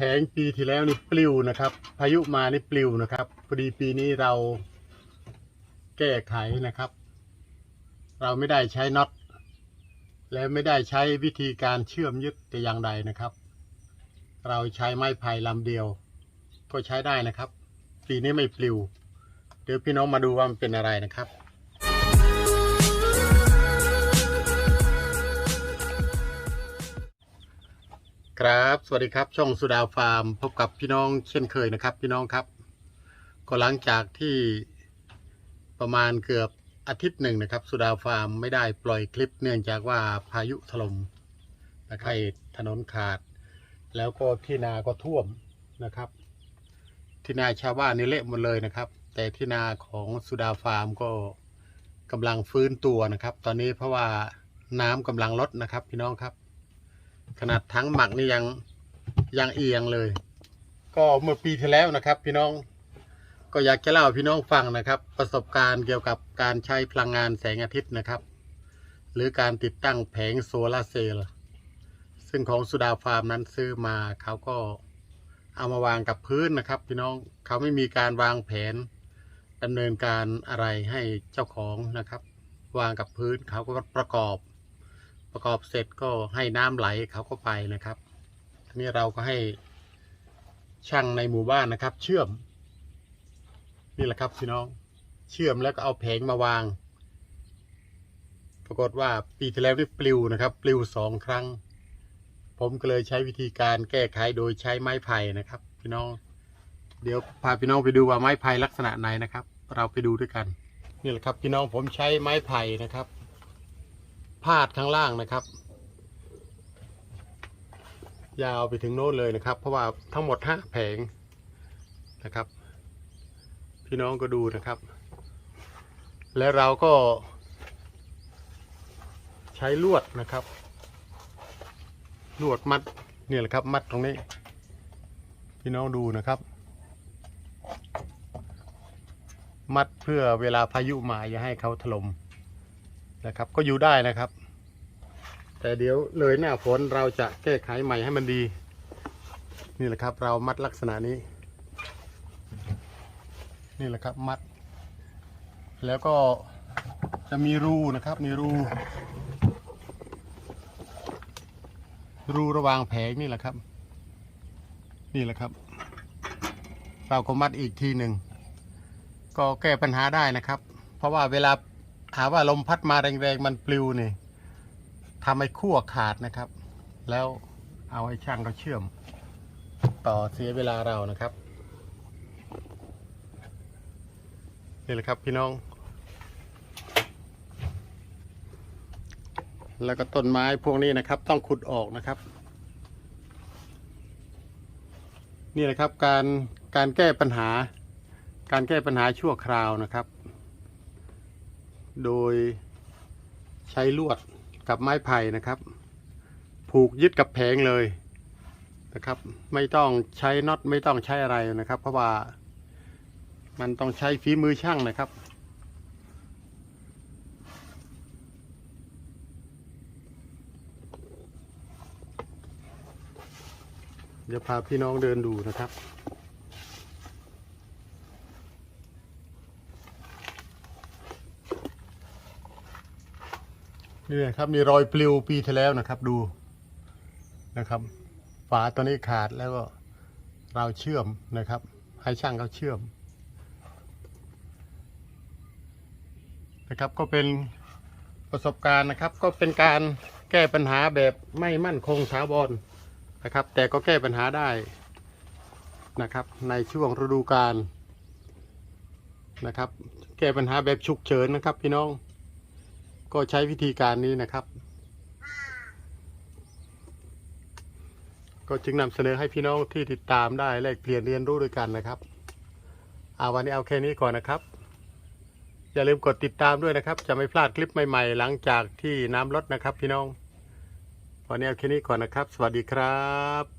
แผงปีที่แล้วนี่ปลิวนะครับ พายุมานี่ปลิวนะครับพอดีปีนี้เราแก้ไขนะครับ เราไม่ได้ใช้น็อตและไม่ได้ใช้วิธีการเชื่อมยึดแต่อย่างใดนะครับ เราใช้ไม้ไผ่ลำเดียว ก็ใช้ได้นะครับ ปีนี้ไม่ปลิว เดี๋ยวพี่น้องมาดูว่ามันเป็นอะไรนะครับ ครับ สวัสดีครับ ช่องสุดาฟาร์ม พบกับพี่น้องเช่นเคยนะครับ พี่น้องครับ ก็หลังจากที่ประมาณเกือบอาทิตย์หนึ่งนะครับ สุดาฟาร์มไม่ได้ปล่อยคลิปเนื่องจากว่าพายุถล่มนะครับถนนขาด แล้วก็ที่นาก็ท่วมนะครับ ที่นาชาวบ้านนี่เละหมดเลยนะครับ แต่ที่นาของสุดาฟาร์มก็กำลังฟื้นตัวนะครับ ตอนนี้เพราะว่าน้ำกำลังลดนะครับ พี่น้องครับ ขนาดทั้งหมักนี่ยังยังเอียงเลย ก็เมื่อปีที่แล้วนะครับ พี่น้องก็อยากจะเล่าให้พี่น้องฟังนะครับ ประสบการณ์เกี่ยวกับการใช้พลังงานแสงอาทิตย์นะครับ หรือการติดตั้งแผงโซลาร์เซลล์ซึ่งของสุดาฟาร์มนั้นซื้อมาเขาก็เอามาวางกับพื้นนะครับ พี่น้องเขาไม่มีการวางแผนดำเนินการอะไรให้เจ้าของนะครับ วางกับพื้นเขาก็ประกอบ ประกอบเสร็จก็ให้น้ำไหลเขาก็ไปนะครับทีนี้เราก็ให้ช่างในหมู่บ้านนะครับ เชื่อม นี่แหละครับพี่น้อง เชื่อมแล้วก็เอาแผงมาวาง ปรากฏว่าปีที่แล้วนี่ปลิวนะครับ ปลิวสองครั้ง ผมก็เลยใช้วิธีการแก้ไขโดยใช้ไม้ไผ่นะครับ พี่น้อง เดี๋ยวพาพี่น้องไปดูว่าไม้ไผ่ลักษณะไหนนะครับ เราไปดูด้วยกัน นี่แหละครับพี่น้องผมใช้ไม้ไผ่นะครับ พาดข้างล่างนะครับ ยาวไปถึงโน้นเลยนะครับ เพราะว่าทั้งหมดห้าแผงนะครับ พี่น้องก็ดูนะครับ แล้วเราก็ ใช้ลวดนะครับ ลวดมัดเนี่ยแหละครับ มัดตรงนี้ พี่น้องดูนะครับมัดเพื่อเวลาพายุมาอย่าให้เขาถล่ม นะครับ ก็อยู่ได้นะครับ แต่เดี๋ยวเลยหน้าฝนเราจะแก้ไขใหม่ให้มันดี นี่แหละครับ เรามัดลักษณะนี้ นี่แหละครับมัด แล้วก็จะมีรูนะครับ มีรู รูระหว่างแผงนี่แหละครับ นี่แหละครับ เราก็มัดอีกทีหนึ่งก็แก้ปัญหาได้นะครับ เพราะว่าเวลา หาว่าลมพัดมาแรงๆมันปลิวนี่ทำให้ขั้วขาดนะครับ แล้วเอาให้ช่างเขาเชื่อม ต่อเสียเวลาเรานะครับ นี่แหละครับพี่น้อง แล้วก็ต้นไม้พวกนี้นะครับ ต้องขุดออกนะครับ นี่แหละครับการการแก้ปัญหา การแก้ปัญหาชั่วคราวนะครับ โดยใช้ลวดกับไม้ไผ่นะครับ ผูกยึดกับแผงเลยนะครับ ไม่ต้องใช้น็อตไม่ต้องใช้อะไรนะครับ เพราะว่ามันต้องใช้ฝีมือช่างนะครับ เดี๋ยวพาพี่น้องเดินดูนะครับ นี่นะครับมีรอยปลิวปีที่แล้วนะครับดูนะครับ ฝาตัวนี้ขาดแล้วก็เราเชื่อมนะครับ ให้ช่างเขาเชื่อมนะครับก็เป็นประสบการณ์นะครับ ก็เป็นการแก้ปัญหาแบบไม่มั่นคงถาวรนะครับ แต่ก็แก้ปัญหาได้นะครับ ในช่วงฤดูกาลนะครับ แก้ปัญหาแบบฉุกเฉินนะครับพี่น้อง ก็ใช้วิธีการนี้นะครับ ก็จึงนำเสนอให้พี่น้องที่ติดตามได้แลกเปลี่ยนเรียนรู้ด้วยกันนะครับเอาวันนี้เอาแค่นี้ก่อนนะครับ อย่าลืมกดติดตามด้วยนะครับ จะไม่พลาดคลิปใหม่ๆ หลังจากที่น้ำลดนะครับ พี่น้อง วันนี้เอาแค่นี้ก่อนนะครับ สวัสดีครับ